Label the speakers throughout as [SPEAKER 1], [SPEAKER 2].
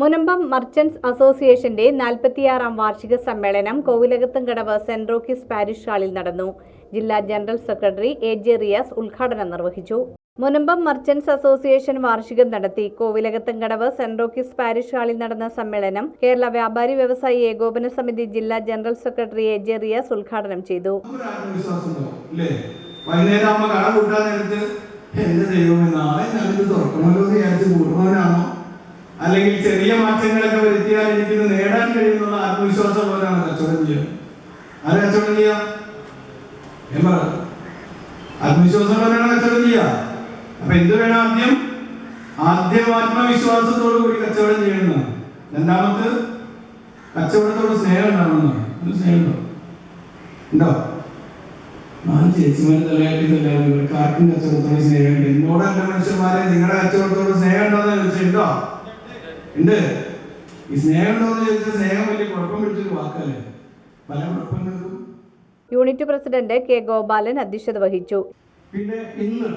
[SPEAKER 1] Munambam merchants അസോസിയേഷന്റെ നാൽപ്പത്തിയാറാം വാർഷിക സമ്മേളനം കോവിലകത്തുംകടവ് സെന്റ് റോക്കീസ് പാരിഷ് ഹാളിൽ നടന്നു. ജില്ലാ general secretary A J Riyas ഉദ്ഘാടനം നിർവഹിച്ചു. മുനമ്പം മർച്ചന്റ്സ് അസോസിയേഷൻ വാർഷികം നടത്തി കോവിലകത്തുംകടവ് സെന്റ് റോക്കീസ് പാരിഷ് ഹാളിൽ നടന്ന സമ്മേളനം കേരള വ്യാപാരി വ്യവസായി ഏകോപന സമിതി ജില്ലാ general secretary A J Riyas ഉദ്ഘാടനം ചെയ്തു.
[SPEAKER 2] വൈകുന്നേരം കട കൂട്ടാൻ നേരത്ത് എന്റെ ദൈവമേ നാളെ ഞാനിത് തുറക്കണമല്ലോ എന്ന് അല്ലെങ്കിൽ ചെറിയ മാറ്റങ്ങളൊക്കെ വരുത്തിയാൽ എനിക്കിത് നേടാൻ കഴിയുന്നുള്ള ആത്മവിശ്വാസം പോലാണ് കച്ചവടം ചെയ്യുക. ആര് കച്ചവടം ചെയ്യാം ആത്മവിശ്വാസം പോലാണ് കച്ചവടം ചെയ്യുക. അപ്പൊ എന്ത് വേണം ആദ്യം? ആദ്യം ആത്മവിശ്വാസത്തോടു കൂടി കച്ചവടം ചെയ്യണമെന്നാണ് രണ്ടാമത് കച്ചവടത്തോട് സ്നേഹം ഉണ്ടാവണമെന്നാണ് സ്നേഹം ഉണ്ടോ? ഉണ്ടോ? നാല് ചേച്ചിമാരെ ഇവർക്ക് ആർക്കും കച്ചവടത്തോട് സ്നേഹമുണ്ട്. എന്നോടല്ല മനുഷ്യന്മാരെ നിങ്ങളുടെ കച്ചവടത്തോട് സ്നേഹം ഉണ്ടോ എന്ന് ചോദിച്ചിട്ടുണ്ടോ ഉണ്ട്. ഈ സ്നേഹം ഉണ്ടോന്ന് ചോദിച്ചാൽ സ്നേഹം വലിയ കുഴപ്പം പിടിച്ചൊരു വാക്കല്ലേ പല കുഴപ്പങ്ങൾക്കും.
[SPEAKER 1] യൂണിറ്റ് പ്രസിഡന്റ് കെ ഗോപാലൻ അധ്യക്ഷത വഹിച്ചു.
[SPEAKER 3] പിന്നെ ഇന്ന്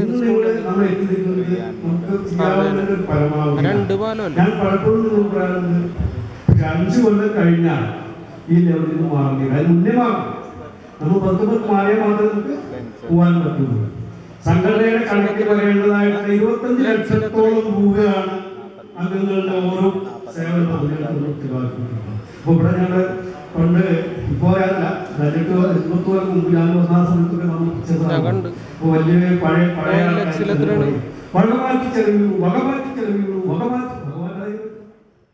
[SPEAKER 3] ഇന്ന് നിങ്ങൾ നമ്മൾ എത്തിയിരിക്കുന്നത് നമുക്ക് ചെയ്യാവുന്നതിന്റെ പരമാവധി
[SPEAKER 4] രണ്ട് പാലമല്ലേ?
[SPEAKER 3] ഞാൻ പലപ്പോഴും നിങ്ങൾ പറയാറുണ്ട് പക്ഷെ അഞ്ചു കൊല്ലം കഴിഞ്ഞാൽ ഈ ലെവലിൽ നിന്ന് മാറുന്നില്ല അതിന് മുന്നേ മാറും. നമ്മൾ പത്തൊമ്പത് മാറിയാൽ മാത്രമേ നമുക്ക് പോകാൻ പറ്റുള്ളൂ. സംഘടനയുടെ കണക്ക് പറയേണ്ടതായിട്ട് ഇരുപത്തഞ്ച് ലക്ഷത്തോളം രൂപയാണ് അംഗങ്ങളുടെ ഓരോ സേവന പദ്ധതികൾക്കും ഉത്തരവാദിത്തം അപ്പൊ ഇവിടെ ഞങ്ങൾ പണ്ട് ഇപ്പോഴല്ല രണ്ടിട്ട് ഇരുപത്തോളം മുമ്പ് ഞാൻ സമയത്തൊക്കെ നമ്മൾ
[SPEAKER 4] ഞാൻ കണ്ടു.
[SPEAKER 3] വലിയ പഴയ പഴയ? വകമാറ്റി ചെലവിലും വകമാറ്റി ചെലവിലും വകമാറ്റി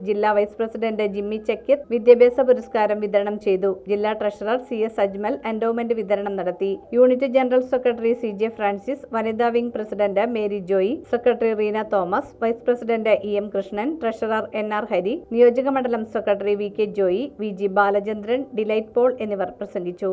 [SPEAKER 1] ജില്ലാ വൈസ് പ്രസിഡന്റ് ജിമ്മി ചക്കിത് വിദ്യാഭ്യാസ പുരസ്കാരം വിതരണം ചെയ്തു. ജില്ലാ treasurer C S Ajmal endowment വിതരണം നടത്തി. Unit general secretary C J Francis വനിതാ wing president Mary Joy secretary Reena Thomas vice president E M Krishnan treasurer N R Hari നിയോജക മണ്ഡലം secretary V K Joy V G Balachandran Delight Paul എന്നിവർ പ്രസംഗിച്ചു.